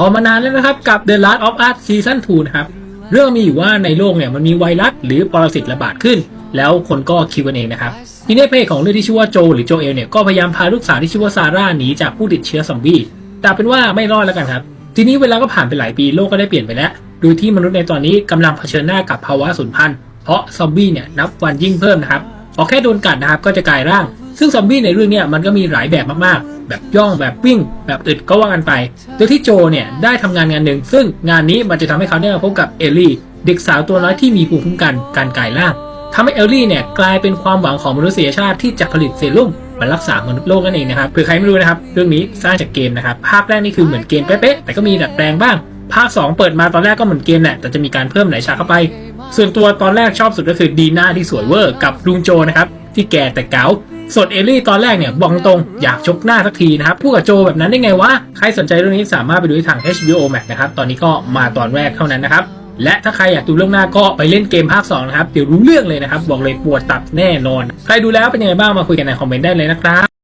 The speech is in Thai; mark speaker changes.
Speaker 1: ต่อมานานแล้วนะครับกับ The Last of Us Season 2นะครับเรื่องมีอยู่ว่าในโลกเนี่ยมันมีไวรัสหรือปรสิตระบาดขึ้น แล้วคนก็คิดกันเองนะครับทีนี้เพจของเรื่องที่ชื่อว่าโจหรือโจเอลเนี่ยก็พยายามพาลูกสาวที่ชื่อว่าซาร่าหนีจากผู้ติดเชื้อซอมบี้แต่เป็นว่าไม่รอดแล้วกันครับ ทีนี้เวลาก็ผ่านไปหลายปีโลกก็ได้เปลี่ยนไปแล้วโดยที่มนุษย์ในตอนนี้กำลังเผชิญหน้ากับภาวะสูญพันธุ์เพราะซอมบี้เนี่ยนับวันยิ่งเพิ่มนะครับพอแค่โดนกัดนะครับก็จะกลายร่าง ซึ่งซอมบี้ในเรื่องเนี้มันก็มีหลายแบบมากๆ แบบย่องแบบวิ่ง แบบอึดก็ว่ากันไป โดยที่โจเนี่ยได้ทำงานงานหนึ่ง ซึ่งงานนี้มันจะทำให้เขาได้มาพบกับเอลลี่ เด็กสาวตัวน้อยที่มีภูมิคุ้มกันการกลายร่างทำให้เอลลี่เนี่ยกลายเป็นความหวังของมนุษยชาติที่จะผลิตเซรุ่มมารักษามนุษย์โลกนั่นเองนะครับเผื่อใครไม่รู้นะครับเรื่องนี้สร้างจากเกมนะครับภาคแรกนี่คือเหมือนเกมเป๊ะๆแต่ก็มีดัดแปลงบ้าง ภาค 2 เปิดมาตอนแรกก็เหมือนเกมแหละแต่จะมีการเพิ่มหลายฉากเข้าไป ส่วนตัวตอนแรกชอบสุดก็คือดีน่าที่สวยเวอร์กับลุงโจนะครับที่แก่แต่เก๋า ส่วนเอลลี่ตอนแรกเนี่ยบอกตรงอยากชกหน้าสักทีนะครับพูดกับโจแบบนั้นได้ไงวะ ใครสนใจเรื่องนี้สามารถไปดูที่ทาง HBO Max นะครับตอนนี้ก็มาตอนแรกเท่านั้นนะครับและถ้าใครอยากดูเรื่องหน้าก็ไปเล่นเกมภาค2นะครับเดี๋ยวรู้เรื่องเลยนะครับ บอกเลยปวดตับแน่นอน ใครดูแล้วเป็นยังไงบ้างมาคุยกันในคอมเมนต์ได้เลยนะครับ